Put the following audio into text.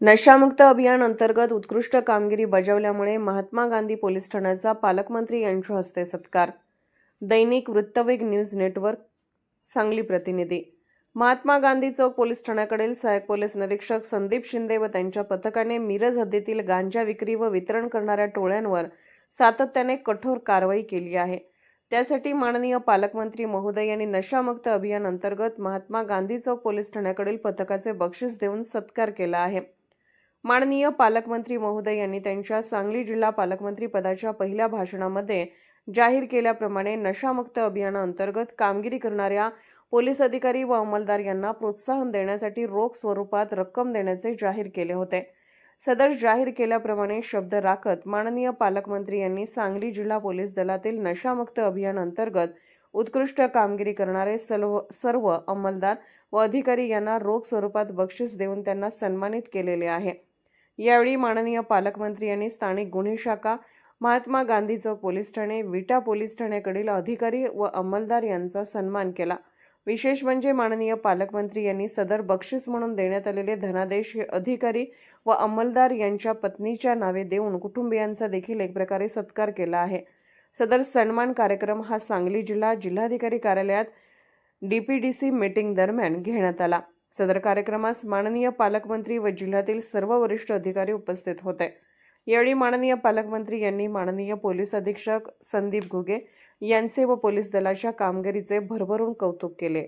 नशामुक्त अभियान अंतर्गत उत्कृष्ट कामगिरी बजावल्यामुळे महात्मा गांधी पोलीस ठाण्याचा पालकमंत्री यांच्या हस्ते सत्कार. दैनिक वृत्तवेग न्यूज नेटवर्क सांगली प्रतिनिधी. महात्मा गांधी चौक पोलीस ठाण्याकडील सहाय्यक पोलीस निरीक्षक संदीप शिंदे व त्यांच्या पथकाने मिरज हद्दीतील गांजा विक्री व वितरण करणाऱ्या टोळ्यांवर सातत्याने कठोर कारवाई केली आहे. त्यासाठी माननीय पालकमंत्री महोदय यांनी नशामुक्त अभियान अंतर्गत महात्मा गांधी चौक पोलीस ठाण्याकडील पथकाचे बक्षीस देऊन सत्कार केला आहे. माननीय पालकमंत्री महोदय यांनी त्यांच्या सांगली जिल्हा पालकमंत्री पदाच्या पहिल्या भाषणामध्ये जाहीर केल्याप्रमाणे नशामुक्त अभियानाअंतर्गत कामगिरी करणाऱ्या पोलीस अधिकारी व अंमलदार यांना प्रोत्साहन देण्यासाठी रोख स्वरूपात रक्कम देण्याचे जाहीर केले होते. सदर जाहीर केल्याप्रमाणे शब्द राखत माननीय पालकमंत्री यांनी सांगली जिल्हा पोलीस दलातील नशामुक्त अभियान अंतर्गत उत्कृष्ट कामगिरी करणारे सर्व सर्व अंमलदार व अधिकारी यांना रोख स्वरूपात बक्षीस देऊन त्यांना सन्मानित केलेले आहे. यावेळी माननीय पालकमंत्री यांनी स्थानिक गुन्हे शाखा महात्मा गांधी चौक पोलीस ठाणे विटा पोलीस ठाण्याकडील अधिकारी व अंमलदार यांचा सन्मान केला. विशेष म्हणजे माननीय पालकमंत्री यांनी सदर बक्षीस म्हणून देण्यात आलेले धनादेश हे अधिकारी व अंमलदार यांच्या पत्नीच्या नावे देऊन कुटुंबियांचा देखील एक प्रकारे सत्कार केला आहे. सदर सन्मान कार्यक्रम हा सांगली जिल्हा जिल्हाधिकारी कार्यालयात D P D C meeting दरम्यान घेण्यात आला. सदर कार्यक्रमास माननीय पालकमंत्री व जिल्ह्यातील सर्व वरिष्ठ अधिकारी उपस्थित होते. यावेळी माननीय पालकमंत्री यांनी माननीय पोलीस अधीक्षक संदीप घुगे यांचे व पोलीस दलाच्या कामगिरीचे भरभरून कौतुक केले.